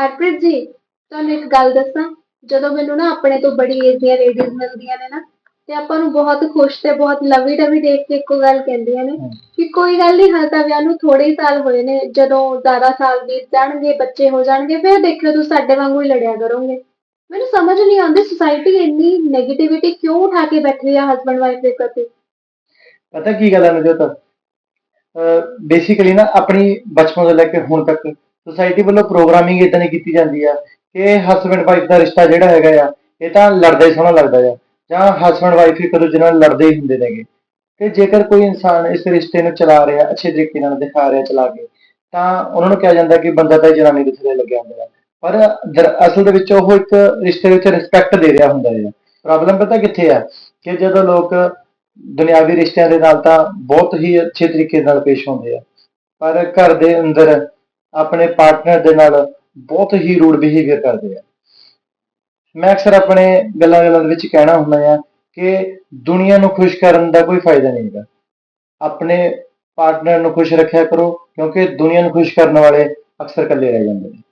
ਹਰਪ੍ਰੀਤ ਜੀ ਤੁਹਾਨੂੰ ਇੱਕ ਗੱਲ ਦੱਸਾਂ ਜਦੋਂ ਮੈਨੂੰ ਨਾ ਆਪਣੇ ਤੋਂ ਬੜੀ ਏਜ ਦੀਆਂ ਲੇਡੀਜ਼ ਮਿਲਦੀਆਂ ਨੇ ਨਾ ਤੇ ਆਪਾਂ ਨੂੰ ਬਹੁਤ ਖੁਸ਼ ਤੇ ਬਹੁਤ ਲਵੀ ਡਵੀ ਦੇਖ ਕੇ ਇੱਕੋ ਗੱਲ ਕਹਿੰਦੀਆਂ ਨੇ ਕਿ ਕੋਈ ਗੱਲ ਨਹੀਂ ਹਾਲੇ ਤਾਂ ਵਿਆਹ ਨੂੰ ਥੋੜੇ ਹੀ ਸਾਲ ਹੋਏ ਨੇ ਜਦੋਂ ਜ਼ਿਆਦਾ ਸਾਲ ਬੀਤ ਜਾਣਗੇ ਬੱਚੇ ਹੋ ਜਾਣਗੇ ਫਿਰ ਦੇਖਿਓ ਤੁਸੀਂ ਸਾਡੇ ਵਾਂਗੂ ਹੀ ਲੜਿਆ ਕਰੋਗੇ। ਮੈਨੂੰ ਸਮਝ ਨਹੀਂ ਆਉਂਦੀ ਸੁਸਾਇਟੀ ਇੰਨੀ 네ਗੇਟਿਵਿਟੀ ਕਿਉਂ ਉਠਾ ਕੇ ਬੈਠੀ ਆ ਹਸਬੰਡ ਵਾਈਫ ਦੇ ਪ੍ਰਤੀ? ਪਤਾ ਕੀ ਗੱਲ ਹੈ ਨਜੋਤ ਬੇਸਿਕਲੀ ਨਾ ਆਪਣੀ ਬਚਪਨ ਤੋਂ ਲੈ ਕੇ ਹੁਣ ਤੱਕ ਸੁਸਾਇਟੀ ਵੱਲੋਂ ਪ੍ਰੋਗਰਾਮਿੰਗ ਇਦਾਂ ਦੀ ਕੀਤੀ ਜਾਂਦੀ ਆ ਕਿ ਹਸਬੰਡ ਵਾਈਫ ਦਾ ਰਿਸ਼ਤਾ ਜਿਹੜਾ ਹੈਗਾ ਆ, ਇਹ ਤਾਂ ਲੜਦਾ ਸੋਹਣਾ ਲੱਗਦਾ ਆ, ਜਾਂ ਹਸਬੰਡ ਵਾਈਫ ਇੱਕ ਦੂਜੇ ਨਾਲ ਲੜਦੇ ਹੀ ਹੁੰਦੇ ਨੇਗੇ। ਤੇ ਜੇਕਰ ਕੋਈ ਇਨਸਾਨ ਇਸ ਰਿਸ਼ਤੇ ਨੂੰ ਚਲਾ ਰਿਹਾ, ਅੱਛੇ ਤਰੀਕੇ ਨਾਲ ਦਿਖਾ ਰਿਹਾ, ਚਲਾ ਕੇ, ਤਾਂ ਉਹਨਾਂ ਨੂੰ ਕਿਹਾ ਜਾਂਦਾ ਕਿ ਬੰਦਾ ਤਾਂ ਜਨਾਨੀ ਦੇ ਥੱਲੇ ਲੱਗਿਆ ਹੁੰਦਾ ਹੈ ਪਰ ਦਰ- ਅਸਲ ਦੇ ਵਿੱਚ ਉਹ ਇੱਕ ਰਿਸ਼ਤੇ ਵਿੱਚ ਰਿਸਪੈਕਟ ਦੇ ਰਿਹਾ ਹੁੰਦਾ ਹੈ ਪ੍ਰੋਬਲਮ ਪਤਾ ਕਿੱਥੇ ਆ? ਕਿ ਜਦੋਂ ਲੋਕ ਦੁਨਿਆਵੀ ਰਿਸ਼ਤਿਆਂ ਦੇ ਨਾਲ ਤਾਂ ਬਹੁਤ ਹੀ ਅੱਛੇ ਤਰੀਕੇ ਨਾਲ ਪੇਸ਼ ਹੁੰਦੇ ਆ। ਪਰ ਘਰ ਦੇ ਅੰਦਰ ਆਪਣੇ ਪਾਰਟਨਰ ਦੇ ਨਾਲ ਬਹੁਤ ਹੀ ਰੂਡ ਬਿਹੇਵੀਅਰ ਕਰਦੇ ਆ। ਮੈਂ ਅਕਸਰ ਆਪਣੇ ਗੱਲਾਂ ਗੱਲਾਂ ਦੇ ਵਿੱਚ ਕਹਿਣਾ ਹੁੰਦਾ ਆ ਕਿ ਦੁਨੀਆ ਨੂੰ ਖੁਸ਼ ਕਰਨ ਦਾ ਕੋਈ ਫਾਇਦਾ ਨਹੀਂ ਹੈਗਾ। ਆਪਣੇ ਪਾਰਟਨਰ ਨੂੰ ਖੁਸ਼ ਰੱਖਿਆ ਕਰੋ ਕਿਉਂਕਿ ਦੁਨੀਆ ਨੂੰ ਖੁਸ਼ ਕਰਨ ਵਾਲੇ ਅਕਸਰ ਇਕੱਲੇ ਰਹਿ ਜਾਂਦੇ ਨੇ।